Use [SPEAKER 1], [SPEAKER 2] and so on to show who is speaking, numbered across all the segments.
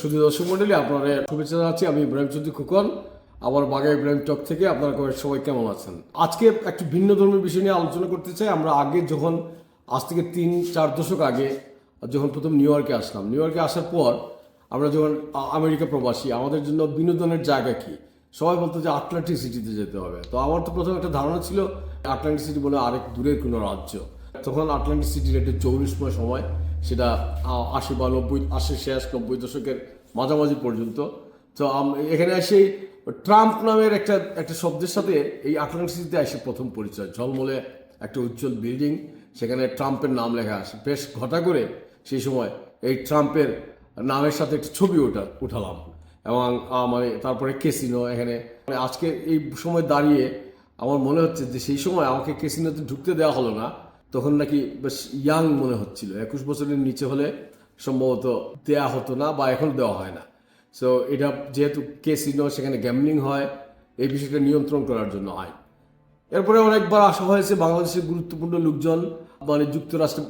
[SPEAKER 1] শুধু দর্শক মন্ডলী, আপনাদের শুভেচ্ছা জানাচ্ছি। আমি ইব্রাহিম চৌধুরী খুকন, আমার বাগা ইব্রাহিম টক থেকে। আপনারা সবাই কেমন আছেন? আজকে একটি ভিন্ন ধর্মের বিষয় নিয়ে আলোচনা করতে চাই। আমরা আগে যখন, আজ থেকে তিন, চার দশক আগে, যখন প্রথম নিউ ইয়র্কে আসলাম, নিউ ইয়র্কে আসার পর আমরা যখন আমেরিকা প্রবাসী, আমাদের জন্য বিনোদনের জায়গা কি? সবাই বলতো যে আটলান্টিক সিটিতে যেতে হবে। তো আমার তো প্রথম একটা ধারণা ছিল, আটলান্টিক সিটি বলে আরেক দূরের কোনো রাজ্য। তখন আটলান্টিক সিটির একটা চৌরিশময় সময় সেটা আশি বা নব্বই আশি শেষ নব্বই দশকের মাঝামাঝি পর্যন্ত। তো এখানে এসে ট্রাম্প নামের একটা একটা শব্দের সাথে এই আটলান্টিক সিটিতে এসে প্রথম পরিচয়। ঝলমলে একটা উজ্জ্বল বিল্ডিং সেখানে ট্রাম্পের নাম লেখা আসে বেশ ঘটা করে সেই সময় এই ট্রাম্পের নামের সাথে একটা ছবি ওটা, উঠালাম। এবং মানে তারপরে কেসিনো এখানে মানে আজকে এই সময় দাঁড়িয়ে আমার মনে হচ্ছে যে সেই সময় আমাকে কেসিনোতে ঢুকতে দেওয়া হলো না। তখন নাকি বেশ ইয়াং মনে হচ্ছিল। একুশ বছরের নিচে হলে সম্ভবত দেয়া হতো না বা এখন দেওয়া হয় না। সো এটা যেহেতু কেসিনো সেখানে গ্যামলিং হয়, এই বিষয়টা নিয়ন্ত্রণ করার জন্য হয়। এরপরে অনেকবার আসা হয়েছে বাংলাদেশের গুরুত্বপূর্ণ লোকজন মানে যুক্তরাষ্ট্রে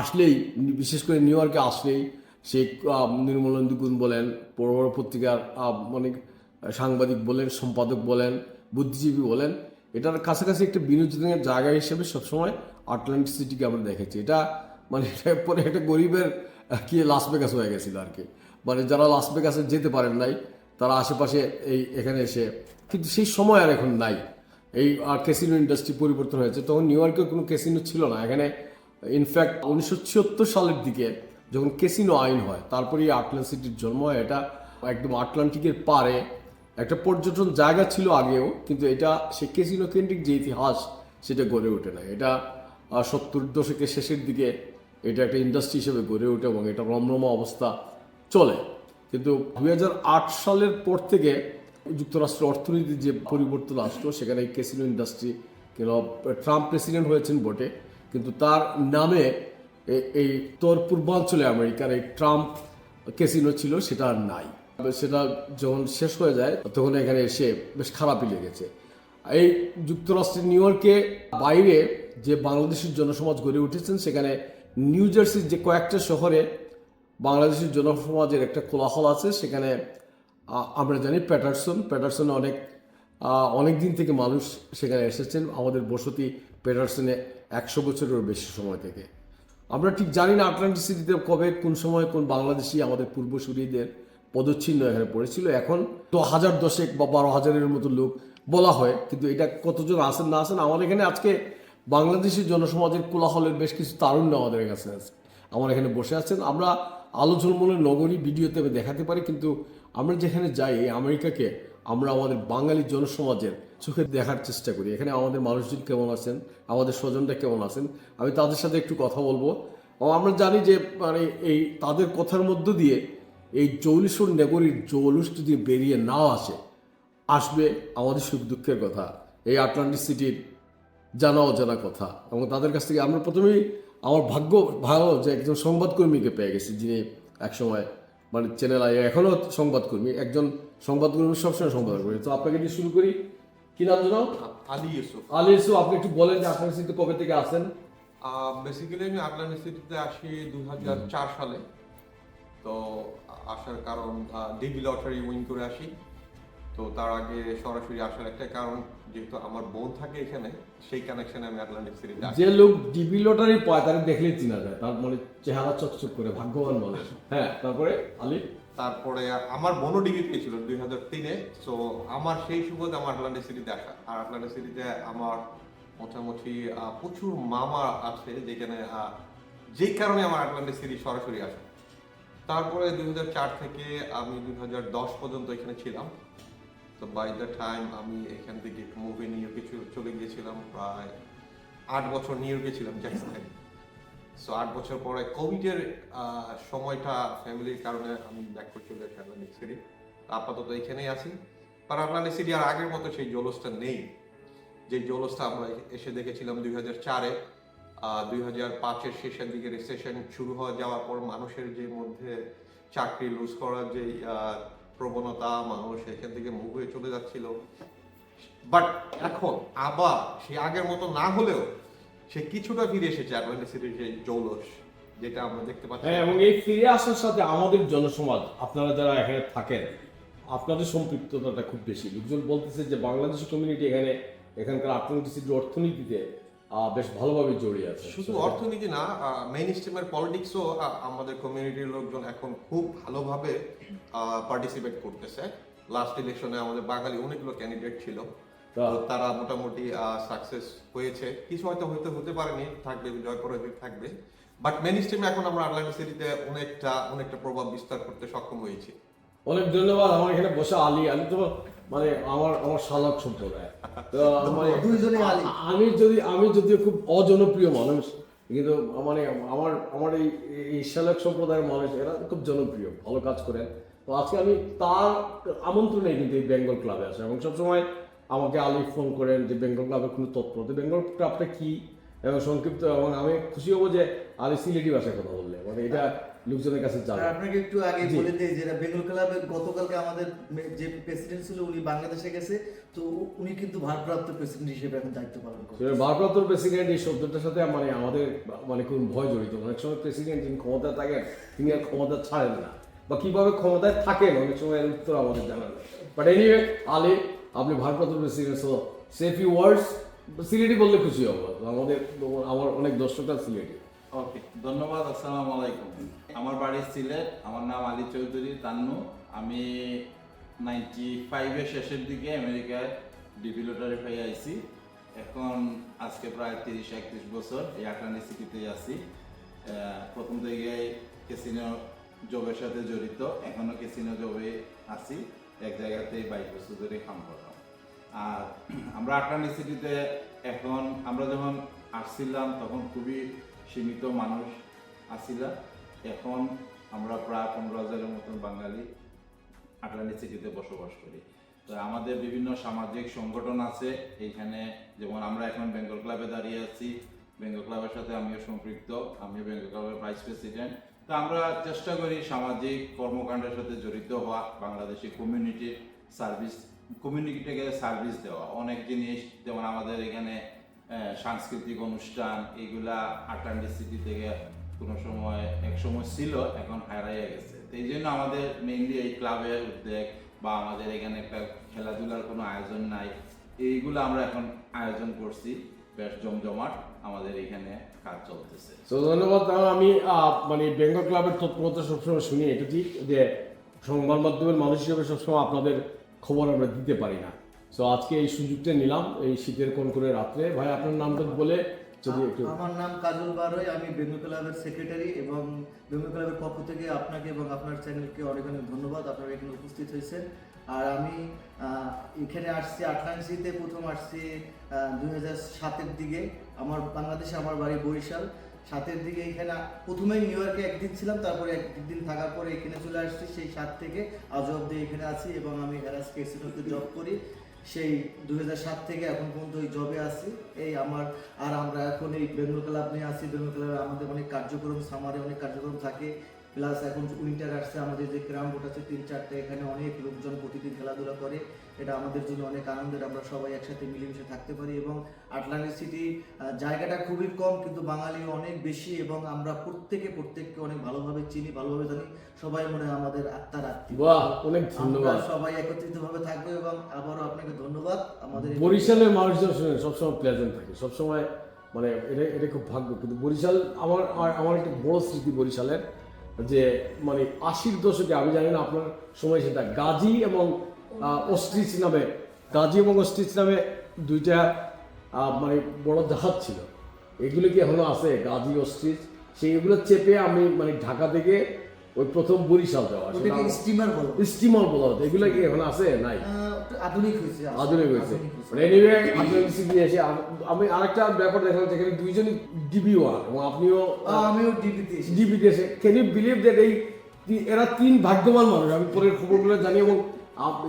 [SPEAKER 1] আসলেই, বিশেষ করে নিউ ইয়র্কে আসলেই, সেই নির্মলেন্দু গুণ বলেন, বড় বড় পত্রিকার অনেক সাংবাদিক বলেন, সম্পাদক বলেন, বুদ্ধিজীবী বলেন, এটার কাছাকাছি একটা বিনোদনের জায়গা হিসেবে সবসময় আটলান্টিক সিটিকে আমরা দেখেছি। এটা মানে এটা পরে একটা গরিবের কি লাস ভেগাস হয়ে গেছিল আর কি। মানে যারা লাস ভেগাসে যেতে পারেন নাই, তারা আশেপাশে এই এখানে এসে, কিন্তু সেই সময় আর এখন নাই। এই ক্যাসিনো ইন্ডাস্ট্রি পরিবর্তন হয়েছে। তখন নিউ ইয়র্কে কোনো ক্যাসিনো ছিল না। এখানে ইনফ্যাক্ট উনিশশো ছিয়াত্তর সালের দিকে যখন ক্যাসিনো আইন হয় তারপরে এই আটলান্ট সিটির জন্ম হয়। এটা একদম আটলান্টিকের পারে। একটা পর্যটন জায়গা ছিল আগেও, কিন্তু এটা সে ক্যাসিনো কেন্দ্রিক যে ইতিহাস, সেটা গড়ে ওঠে না এটা সত্তর দশকের শেষের দিকে এটা একটা ইন্ডাস্ট্রি হিসেবে গড়ে ওঠে এবং এটা রমরমা অবস্থা চলে। কিন্তু দু হাজার আট সালের পর থেকে যুক্তরাষ্ট্রের অর্থনীতির যে পরিবর্তন আসলো, সেখানে ক্যাসিনো ইন্ডাস্ট্রি কিংবা ট্রাম্প প্রেসিডেন্ট হয়েছেন বটে। কিন্তু তার নামে এই উত্তর পূর্বাঞ্চলে আমেরিকার এই ট্রাম্প ক্যাসিনো ছিল, সেটা আর নাই। সেটা যখন শেষ হয়ে যায়, তখন এখানে এসে বেশ খারাপই লেগেছে। এই যুক্তরাষ্ট্রের নিউ ইয়র্কে বাইরে যে বাংলাদেশের জনসমাজ গড়ে উঠেছেন, সেখানে নিউ জার্সির যে কয়েকটা শহরে বাংলাদেশের জনসমাজের একটা কোলাহল আছে। সেখানে আমরা জানি প্যাটারসন। প্যাটারসনে অনেক অনেক দিন থেকে মানুষ সেখানে এসেছেন। আমাদের বসতি প্যাটারসনে একশো বছরেরও বেশি সময় থেকে। আমরা ঠিক জানি না আটলান্টিক সিটিতে কবে, কোন সময়, কোন বাংলাদেশি আমাদের পূর্বসূরীদের পদচ্ছিন্ন এখানে পড়েছিল। এখন তো হাজার দশেক বা বারো হাজারের মতো লোক বলা হয়, কিন্তু এটা কতজন আসেন না আসেন আমার এখানে আজকে বাংলাদেশি জনসমাজের কোলাহলের বেশ কিছু তারুণ্য আমাদের কাছে আছে। আমার এখানে বসে আছেন। আমরা আলো ঝলমলের নগরী ভিডিওতে আমি দেখাতে পারি, কিন্তু আমরা যেখানে যাই আমেরিকাকে আমরা আমাদের বাঙালি জনসমাজের চোখে দেখার চেষ্টা করি। এখানে আমাদের মানুষজন কেমন আছেন? আমাদের স্বজনরা কেমন আছেন? আমি তাদের সাথে একটু কথা বলব। আমরা জানি যে মানে এই তাদের কথার মধ্য দিয়ে এই জৌলিশর নগরীর জৌলুস যদি বেরিয়ে না আসে, আসবে আমাদের সুখ দুঃখের কথা। এই আটলান্টিক সিটির জানা অজানা কথা। এবং তাদের কাছ থেকে আমরা প্রথমেই আমার ভাগ্য ভালো যে একজন সংবাদকর্মীকে পেয়ে গেছি যিনি একসময় মানে চ্যানেল আই এখনও সংবাদকর্মী একজন সংবাদকর্মী সবসময় সংবাদ করি তো আপনাকে দিয়ে শুরু করি। কি নাম জানাও
[SPEAKER 2] আলী ইউসুফ।
[SPEAKER 1] আলী ইসু আপনি একটু বলেন যে আপনার সিটি কবে থেকে আসেন?
[SPEAKER 2] বেসিক্যালি আমি আটলান্টিক সিটিতে আসি দু হাজার চার সালে। তো আসার কারণ ডিবি লটারি উইন করে আসি। তো তার আগে সরাসরি আসার একটা কারণ যেহেতু আমার বোন থাকে এখানে সেই কানেকশনে আমি আটলান্টিক আসি।
[SPEAKER 1] যে লোক ডিবি লটারি পায় তাকে দেখলেই চিনা যায়। তার মানে চেহারা চকচক করে ভাগ্যবান মানুষ। হ্যাঁ তারপরে আলী?
[SPEAKER 2] তারপরে আমার বোনও ডিগ্রি পেয়েছিল দুই হাজার তিনে তো আমার সেই সুবাদে আমার আটলান্টিক সিটিতে আসা। আর আটলান্টিক সিটিতে আমার মোটামুটি প্রচুর মামা আছে যেখানে যেই কারণে আমার আটলান্টিক সিটি সরাসরি আসে। তারপরে দুই হাজার চার থেকে আমি দুই হাজার দশ পর্যন্ত এখানে ছিলাম। তো বাই দ্য টাইম আমি এখান থেকে মুভি নিউ চ- চলে গিয়েছিলাম, প্রায় আট বছর নিউ ইয়র্কে ছিলাম জ্যাকসনে সো আট বছর পরে কোভিডের সময়টা ফ্যামিলির কারণে আমি ব্যাক করে চলে আসি সিটি আপাতত এখানেই আছি। আর আটলান্টিক সিটি আর আগের মতো সেই জলসটা নেই। যে জলসটা আমরা এসে দেখেছিলাম দুই হাজার চারে দুই হাজার পাঁচের শেষের দিকে রিসেশন শুরু হয়ে যাওয়ার পর মানুষের যে মধ্যে চাকরি লুজ করার যে প্রবণতা মানুষ এখান থেকে মুভ হয়ে চলে যাচ্ছিল। বাট এখন আবার সে আগের মতো না হলেও সে কিছুটা ফিরে এসেছে অ্যাটলান্টিক সিটির যে জৌলস, যেটা আমরা দেখতে পাচ্ছি।
[SPEAKER 1] হ্যাঁ এবং এই ফিরে আসার সাথে আমাদের জনসমাজ, আপনারা যারা এখানে থাকেন, আপনাদের সম্পৃক্ততাটা খুব বেশি। লোকজন বলতেছে যে বাংলাদেশি কমিউনিটি এখানে এখানকার আটলান্টিক সিটির অর্থনীতিতে বেশ ভালোভাবে জড়িয়ে আছে।
[SPEAKER 2] শুধু অর্থনীতি না মেইন স্ট্রিমের পলিটিক্সও আমাদের কমিউনিটির লোকজন এখন খুব ভালোভাবে পার্টিসিপেট করতেছে। লাস্ট ইলেকশনে আমাদের বাঙালি অনেকগুলো ক্যান্ডিডেট ছিল। তারা মোটামুটি সাকসেস হয়েছে। কিছু হয়তো হতে হতে পারেনি থাকবে জয় পরাজয় থাকবে। বাট মেইন স্ট্রিমে এখন আমরা আটলান্টিক সিটিতে অনেকটা অনেকটা প্রভাব বিস্তার করতে সক্ষম হয়েছি।
[SPEAKER 1] অনেক ধন্যবাদ আমার এখানে বসে আলী। আলী তো মানে আমার আমার শালক সম্প্রদায়। তো মানে আমি যদি আমি যদিও খুব অজনপ্রিয় মানুষ কিন্তু মানে আমার আমার এই এই শালক সম্প্রদায়ের মানুষ এরা খুব জনপ্রিয় ভালো কাজ করেন। তো আজকে আমি তার আমন্ত্রণে কিন্তু এই বেঙ্গল ক্লাবে আসে। এবং সবসময় আমাকে আলী ফোন করেন যে বেঙ্গল ক্লাবের কোনো তথ্য তো বেঙ্গল ক্লাবটা কী? এবং সংক্ষিপ্ত এবং আমি খুশি হব যে আলী সিলেটি ভাষায় কথা বললে। মানে এটা লোকজনের কাছে যাবে।
[SPEAKER 3] আপনাকে একটু আগে। বলে দিই যেটা বেঙ্গল ক্লাবের গতকালকে আমাদের যে প্রেসিডেন্ট ছিল উনি বাংলাদেশে গেছে তো উনি কিন্তু ভারপ্রাপ্ত প্রেসিডেন্ট হিসেবে এখন দায়িত্ব পালন
[SPEAKER 1] সেটা ভারপ্রাপ্ত প্রেসিডেন্ট এই শব্দটার সাথে মানে আমাদের মানে কোন ভয় জড়িত। অনেক সময় প্রেসিডেন্ট যিনি ক্ষমতায় থাকেন তিনি আর ক্ষমতা ছাড়েন না। বা কীভাবে ক্ষমতায় থাকেন অনেক সময় এর উত্তর আমাদের জানা নেই। বাট এনিওয়ে আলী আপনি ভারপ্রাপ্ত president so safe you words Sylheti বললে খুশি হব। আমাদের আমার অনেক দর্শকরা সিলেটি।
[SPEAKER 4] ওকে ধন্যবাদ, আসসালামু আলাইকুম। আমার বাড়ি সিলেট, আমার নাম আলী চৌধুরী তান্নু। আমি নাইনটি ফাইভের শেষের দিকে আমেরিকায় ডিভিলোটারি হয়ে আইছি। এখন আজকে প্রায় তিরিশ, একত্রিশ বছর এই আটলান্টিক সিটিতেই আছি। প্রথম থেকে কেসিনো জবের সাথে জড়িত, এখনও কেসিনো জবে আছি। এক জায়গাতেই বাইশ বছর ধরে কাম করলাম আর আমরা আটলান্টিক সিটিতে এখন, আমরা যখন আসছিলাম, তখন খুবই সীমিত মানুষ আসছিলাম এখন আমরা প্রায় পনেরো হাজারের মতন বাঙালি আটলান্টিক সিটিতে বসবাস করি। তো আমাদের বিভিন্ন সামাজিক সংগঠন আছে, এইখানে যেমন আমরা এখন বেঙ্গল ক্লাবে দাঁড়িয়ে আছি। বেঙ্গল ক্লাবের সাথে আমিও সম্পৃক্ত আমি বেঙ্গল ক্লাবের ভাইস প্রেসিডেন্ট। তো আমরা চেষ্টা করি সামাজিক কর্মকাণ্ডের সাথে জড়িত হওয়া, বাংলাদেশি কমিউনিটির সার্ভিস কমিউনিটিকে সার্ভিস দেওয়া। অনেক জিনিস, যেমন আমাদের এখানে সাংস্কৃতিক অনুষ্ঠান, এগুলা আটলান্টিক সিটি থেকে কোনো সময়, এক সময় ছিল, এখন হারাইয়া গেছে। তো এই জন্য আমাদের মেইনলি এই ক্লাবের উদ্যোগ বা আমাদের এখানে একটা খেলাধুলার কোনো আয়োজন নাই, এইগুলো আমরা এখন আয়োজন করছি, বেশ জমজমাট আমাদের এখানে কাজ চলতেছে।
[SPEAKER 1] তো ধন্যবাদ আমি মানে বেঙ্গল ক্লাবের তৎপরতা সবসময় শুনি, এটা ঠিক যে সংবাদ মাধ্যমের মানুষ হিসেবে সবসময় আপনাদের খবর আমরা দিতে পারি না। তো আজকে এই সুযোগটা নিলাম, এই শীতের কোন করে রাত্রে। ভাই, আপনার নামটা বলে যদি একটু
[SPEAKER 3] আমার নাম কাজল বারোই, আমি বেঙ্গল ক্লাবের সেক্রেটারি এবং বেঙ্গল ক্লাবের পক্ষ থেকে আপনাকে এবং আপনার চ্যানেলকে অনেক অনেক ধন্যবাদ। আপনারা এখানে উপস্থিত হয়েছেন। আর আমি এখানে আসছি আটলান্টিসিতে প্রথম আসছি দুই হাজার সাতের দিকে। আমার বাংলাদেশে আমার বাড়ি বরিশাল। সাতের দিকে এখানে প্রথমে নিউ ইয়র্কে একদিন ছিলাম, তারপরে একদিন থাকার পরে এখানে চলে আসছি। সেই সাত থেকে আজ অব্দি এখানে আছি এবং আমি হ্যারাস কেসিনোতে জব করি। সেই দুই সাত থেকে এখন পর্যন্ত ওই জবে আছি। এই আমার, আর আমরা এখন এই বেঙ্গল ক্লাব নিয়ে আছি। বেঙ্গল ক্লাবে আমাদের অনেক কার্যক্রম সামারে অনেক কার্যক্রম থাকে। প্লাস এখন উইন্টার আসছে আমাদের যে গ্রাম বোর্ড আছে তিন চারটে এখানে অনেক লোকজন প্রতিদিন খেলাধুলা করে। এটা আমাদের জন্য অনেক আনন্দের আমরা সবাই একসাথে মিলেমিশে থাকতে পারি এবং আটলান্টিক সিটি জায়গাটা খুবই কম কিন্তু বাঙালি অনেক বেশি এবং আমরা প্রত্যেকে প্রত্যেককে অনেক ভালোভাবে চিনি ভালোভাবে জানি। সবাই মনে হয় আমাদের আত্মার আত্মীয়।
[SPEAKER 1] অনেক ধন্যবাদ।
[SPEAKER 3] সবাই একত্রিত ভাবে থাকব এবং আবারও আপনাকে ধন্যবাদ। আমাদের
[SPEAKER 1] বরিশালের মানুষজন শুনে সবসময় প্লেজেন্ট থাকে সবসময় মানে এটা এটা খুব ভাগ্য। কিন্তু বরিশাল আমার- আমার একটা বড় স্মৃতি বরিশালের। যে মানে আশির দশকে, আমি জানি না আপনার সময় সেটা, গাজী এবং অস্ট্রিচ নামে, গাজী এবং অস্ট্রিচ নামে দুইটা মানে বড় জাহাজ ছিল। এগুলো কি এখনও আছে? গাজী, অস্ট্রিচ, সেইগুলো চেপে আমি মানে ঢাকা থেকে ওই প্রথম বরিশাল যাওয়া
[SPEAKER 3] স্টিমার বলো?
[SPEAKER 1] স্টিমার বলা হতো এগুলো কি এখন আছে? নাই।
[SPEAKER 3] আধুনিক হয়েছে
[SPEAKER 1] আধুনিক হয়েছে। মানে এনিওয়ে আপনার সিটি এসে আম- আমি আরেকটা ব্যাপার দেখলাম যেখানে দুইজনই ডিবি ওয়ান এবং আপনিও
[SPEAKER 3] আমিও ডিবিতে
[SPEAKER 1] ডিবিতে এসে। ক্যান ইউ বিলিভ দ্যাট এই এরা তিন ভাগ্যবান মানুষ? আমি পরের খবরগুলো জানি এবং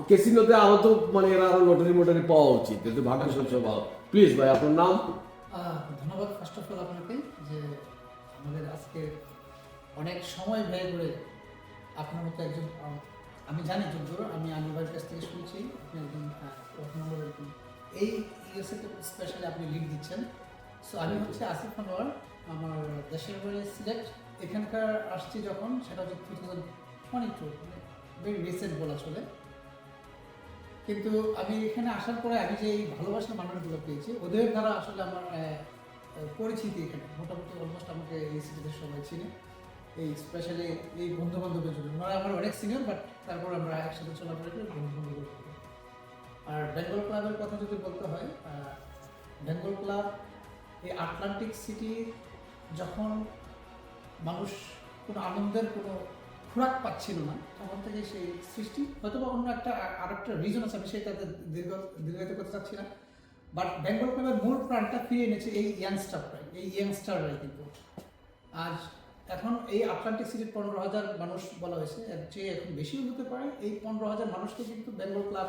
[SPEAKER 1] কেসিনোতে আরও তো মানে এরা আরও লটারি মোটারি পাওয়া উচিত। এতে ভাগ্য সবসময় ভালো। প্লিজ ভাই আপনার নাম?
[SPEAKER 5] ধন্যবাদ ফার্স্ট অফ অল আপনাকে যে অনেক সময় ব্যয় করে আপনার মতো একজন আমি জানি যদ্দূর আমি আনুবার কাছ থেকে শুনছি আপনি একজন প্রথম এই ইউএসএ স্পেশালি আপনি লিড দিচ্ছেন। সো আমি হচ্ছে আসিফ আনোয়ার আমার দেশের বাড়ি সিলেট এখানকার আসছি যখন সেটা হচ্ছে two thousand twenty two very recent বলা চলে। কিন্তু আমি এখানে আসার পরে আমি যে এই ভালোবাসার মানুষগুলো পেয়েছি ওদের দ্বারা আসলে আমার পরিচিতি এখানে। মোটামুটি অলমোস্ট আমাকে এই সিটিতে সবাই চিনে। এই স্পেশালি এই বন্ধু বান্ধবের জন্য। ওনারা আমার অনেক সিনিয়র বাট তারপর আমরা একসাথে চলাফেরা করি বন্ধু বান্ধব আর বেঙ্গল ক্লাবের কথা যদি বলতে হয় বেঙ্গল ক্লাব এই আটলান্টিক সিটি যখন মানুষ কোনো আনন্দের কোনো খোরাক পাচ্ছিল না, তখন থেকে সেই সৃষ্টি হয়তো বা অন্য একটা আর একটা রিজন আছে, আমি সেটাতে দীর্ঘ দীর্ঘায়িত করতে চাচ্ছি না। বাট বেঙ্গল ক্লাবের মূল প্রাণটা ফিরে এনেছে এই ইয়াংস্টাররাই এই ইয়াংস্টাররাই কিন্তু। আজ এখন এই আটলান্টিক সিটির পনেরো হাজার মানুষ বলা হয়েছে এর চেয়ে এখন বেশিও হতে পারে। এই পনেরো হাজার মানুষকে কিন্তু বেঙ্গল ক্লাব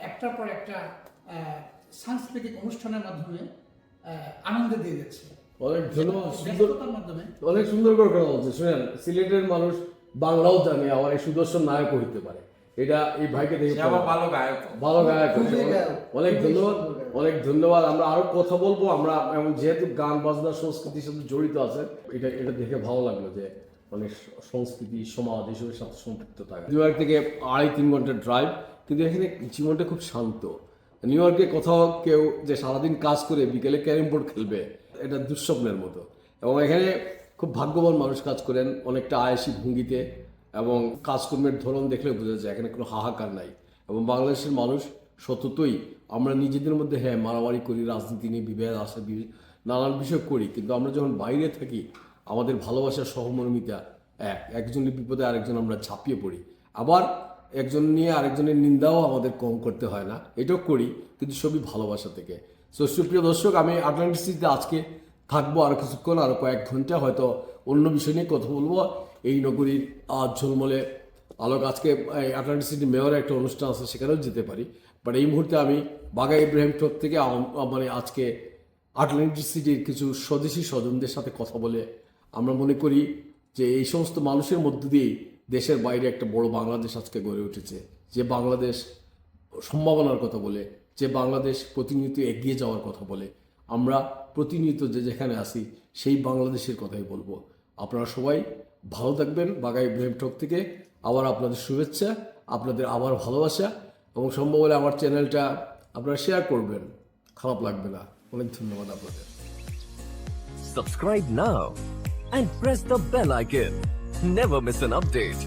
[SPEAKER 5] একটার পর একটা আহ, সাংস্কৃতিক অনুষ্ঠানের মাধ্যমে আহ, আনন্দ দিয়ে যাচ্ছে।
[SPEAKER 1] অনেক সুন্দর
[SPEAKER 5] মাধ্যমে।
[SPEAKER 1] অনেক সুন্দর করে কথা বলছে শুনেন সিলেটের মানুষ বাংলাও জানে আবার এই সুদর্শন নায়কও হইতে পারে। এটা এই ভাইকে দেখে
[SPEAKER 4] আবার ভালো গায়ক।
[SPEAKER 1] ভালো গায়ক। অনেক- ধন্যবাদ। অনেক ধন্যবাদ। আমরা আরও কথা বলব। আমরা এবং যেহেতু গান, বাজনা, সংস্কৃতির সাথে জড়িত আছে, এটা এটা দেখে ভালো লাগল যে অনেক সংস্কৃতি, সমাজ এসবের সাথে সম্পৃক্ত থাকে। নিউ ইয়র্ক থেকে আড়াই, তিন ঘণ্টা ড্রাইভ কিন্তু এখানে জীবনটা খুব শান্ত। নিউ ইয়র্কে কোথাও কেউ যে সারাদিন কাজ করে বিকেলে ক্যারিম বোর্ড খেলবে, এটা দুঃস্বপ্নের মতো। এবং এখানে খুব ভাগ্যবান মানুষ কাজ করেন, অনেকটা আয়াসী ভঙ্গিতে এবং কাজকর্মের ধরন দেখলে বোঝা যায়, এখানে কোনো হাহাকার নাই। এবং বাংলাদেশের মানুষ সততই আমরা নিজেদের মধ্যে হ্যাঁ মারামারি করি, রাজনীতি নিয়ে বিভেদ আসে নানান বিষয় করি। কিন্তু আমরা যখন বাইরে থাকি, আমাদের ভালোবাসার সহমর্মিতা এক। একজনের বিপদে আরেকজন আমরা ঝাঁপিয়ে পড়ি। আবার একজন নিয়ে আরেকজনের নিন্দাও আমাদের কম করতে হয় না। এটাও করি, কিন্তু সবই ভালোবাসা থেকে। সো সুপ্রিয় দর্শক, আমি আটলান্টিক সিটিতে আজকে থাকব আরও কিছুক্ষণ আরও কয়েক ঘণ্টা। হয়তো অন্য বিষয় নিয়ে কথা বলব। এই নগরীর ঝলমলে আলোক। আজকে আটলান্টিক সিটি মেয়রের একটা অনুষ্ঠান আছে, সেখানেও যেতে পারি। বাট এই মুহূর্তে আমি বাগা ইব্রাহিম টোপ থেকে মানে আজকে আটলান্টিক সিটির কিছু স্বদেশী স্বজনদের সাথে কথা বলে আমরা মনে করি যে এই সমস্ত মানুষের মধ্য দিয়েই দেশের বাইরে একটা বড় বাংলাদেশ আজকে গড়ে উঠেছে। যে বাংলাদেশ সম্ভাবনার কথা বলে, যে বাংলাদেশ প্রতিনিয়ত এগিয়ে যাওয়ার কথা বলে। আমরা প্রতিনিয়ত যে যেখানে আসি সেই বাংলাদেশের কথাই বলব। আপনারা সবাই ভালো থাকবেন বাগাই ইব্রাহিম ঠক থেকে। আবার আপনাদের শুভেচ্ছা, আপনাদের আবার ভালোবাসা এবং সম্ভব হলে আমার চ্যানেলটা আপনারা শেয়ার করবেন। খারাপ লাগবে না। অনেক ধন্যবাদ আপনাদের।
[SPEAKER 6] Subscribe now and press the bell icon. Never miss an update.